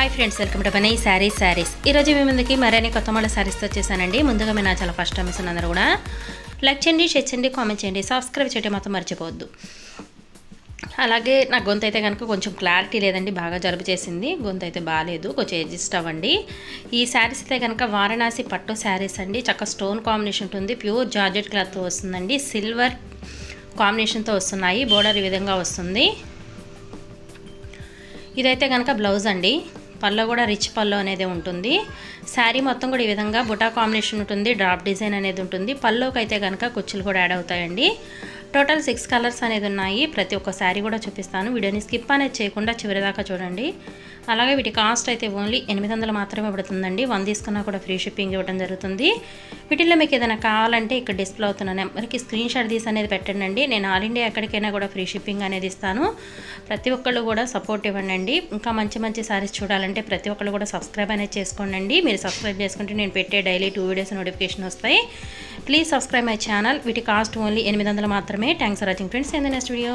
Hi friends welcome to Bunny sarees sarees ఈరోజు మీ ముందుకి మరేనే కొత్త మళ్ళీ శారీస్తో వచ్చేసానండి. ముందుగా మీ నా చాలా ఫస్ట్ అమ్మేసిన అందరూ కూడా లైక్ చేయండి షేర్ చేయండి కామెంట్ చేయండి సబ్స్క్రైబ్ చేయడం మాత్రం మర్చిపోవద్దు. అలాగే నా గొంతు అయితే కనుక కొంచెం క్లారిటీ లేదండి బాగా జలుబు చేసింది. గొంతు అయితే బాగాలేదు కొంచెం అడ్జస్ట్ అవ్వండి. ఈ శారీస్ అయితే కనుక వారణాసి పట్టు శారీస్ అండి. చక్క స్టోన్ కాంబినేషన్ ఉంటుంది ప్యూర్ జార్జెట్ క్లాత్ వస్తుందండి. సిల్వర్ కాంబినేషన్తో వస్తున్నాయి బోర్డర్ ఈ విధంగా వస్తుంది. ఇదైతే కనుక బ్లౌజ్ అండి. పళ్ళు కూడా రిచ్ పళ్ళు అనేది ఉంటుంది. శారీ మొత్తం కూడా ఈ విధంగా బుటా కాంబినేషన్ ఉంటుంది డ్రాప్ డిజైన్ అనేది ఉంటుంది. పళ్ళుకి అయితే కనుక కుచ్చులు కూడా యాడ్ అవుతాయండి. టోటల్ సిక్స్ కలర్స్ అనేది ఉన్నాయి. ప్రతి ఒక్క శారీ కూడా చూపిస్తాను. వీడియోని స్కిప్ అనేది చేయకుండా చివరిదాకా చూడండి. అలాగే వీటి కాస్ట్ అయితే ఓన్లీ ఎనిమిది వందలు మాత్రమే పడుతుందండి. వన్ తీసుకున్నా కూడా ఫ్రీ షిప్పింగ్ ఇవ్వడం జరుగుతుంది. వీటిల్లో మీకు ఏదైనా కావాలంటే ఇక్కడ డిస్ప్లే అవుతున్న నెంబర్కి స్క్రీన్ షాట్ తీసి అనేది పెట్టండి నేను ఆల్ ఇండియా ఎక్కడికైనా కూడా ఫ్రీ షిప్పింగ్ అనేది ఇస్తాను. ప్రతి ఒక్కళ్ళు కూడా సపోర్ట్ ఇవ్వండి ఇంకా మంచి మంచి సారీస్ చూడాలంటే ప్రతి ఒక్కళ్ళు కూడా సబ్స్క్రైబ్ అనేది చేసుకోండి మీరు సబ్స్క్రైబ్ చేసుకుంటే నేను పెట్టే డైలీ టూ వీడియోస్ నోటిఫికేషన్ వస్తాయి. Please subscribe my channel. వీటి కాస్ట్ ఓన్లీ ఎనిమిది వందలు మాత్రమే. Thanks for watching friends. In the next video